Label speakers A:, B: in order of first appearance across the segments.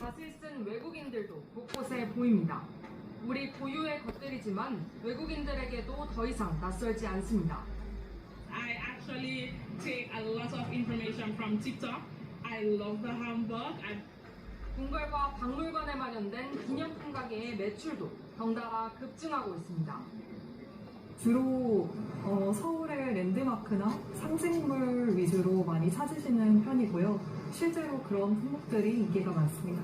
A: 낯을 쓴 외국인들도 곳곳에 보입니다. 우리 고유의 것들이지만 외국인들에게도 더 이상 낯설지 않습니다.
B: I actually take a lot of information from TikTok. I love the Hamburg. I
A: 궁궐과 박물관에 마련된 기념품 가게의 매출도 덩달아 급증하고 있습니다.
C: 주로 어, 서울의 랜드마크나 상징물 많이 찾으시는 편이고요. 실제로 그런 품목들이 인기가 많습니다.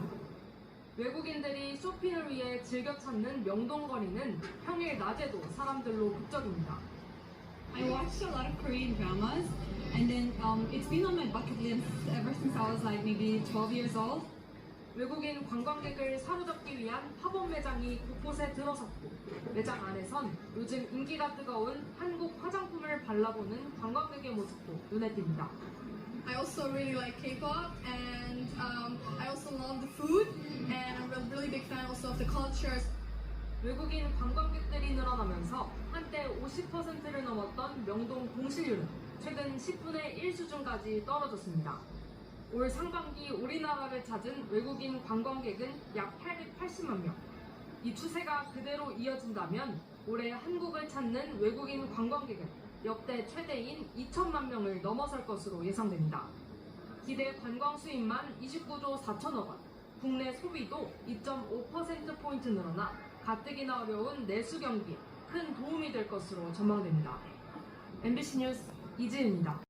A: 외국인들이 쇼핑을 위해 즐겨 찾는 명동거리는 평일 낮에도 사람들로 북적입니다.
D: I watched a lot of Korean dramas, and then um, it's been on my bucket list ever since I was like maybe 12 years old.
A: 외국인 관광객을 사로잡기 위한 팝업 매장이 곳곳에 들어섰고 매장 안에선 요즘 인기가 뜨거운 한국 화장품을 발라보는 관광객의 모습도 눈에 띕니다.
E: Really like K-pop and um, I also love the food and I'm a really big fan also of the cultures.
A: 외국인 관광객들이 늘어나면서 한때 50%를 넘었던 명동 공실률은 최근 10분의 1 수준까지 떨어졌습니다. 올 상반기 우리나라를 찾은 외국인 관광객은 약 880만 명. 이 추세가 그대로 이어진다면 올해 한국을 찾는 외국인 관광객은 역대 최대인 2천만 명을 넘어설 것으로 예상됩니다. 기대 관광 수입만 29조 4천억 원, 국내 소비도 2.5%포인트 늘어나 가뜩이나 어려운 내수 경기에 큰 도움이 될 것으로 전망됩니다. MBC 뉴스 이지은입니다.